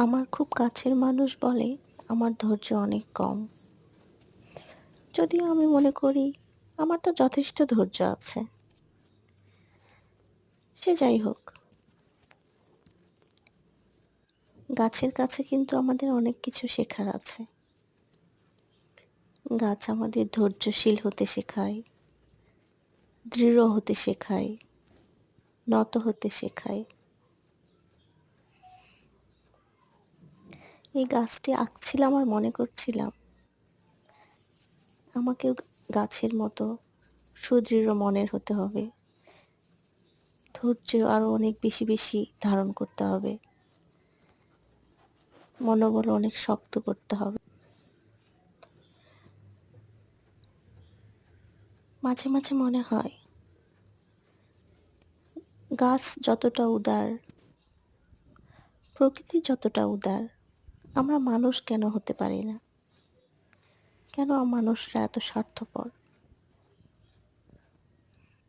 আমার খুব কাছের মানুষ বলে আমার ধৈর্য অনেক কম। যদিও আমি মনে করি আমার তো যথেষ্ট ধৈর্য আছে। সে যাই হোক। গাছের কাছে কিন্তু আমাদের অনেক কিছু শেখার আছে। গাছ আমাদের ধৈর্যশীল হতে শেখায়, দৃঢ় হতে শেখায়, নত হতে শেখায়। এই গাছটি আঁকছিলাম আর মনে করছিলাম। আমাকেও গাছের মতো সুদৃঢ় মনের হতে হবে। ধৈর্য আরও অনেক বেশি বেশি ধারণ করতে হবে। মনোবল অনেক শক্ত করতে হবে। মাঝে মাঝে মনে হয়, গাছ যতটা উদার, প্রকৃতি যতটা উদার আমরা মানুষ কেন হতে পারি না? কেন মানুষরা এত স্বার্থপর?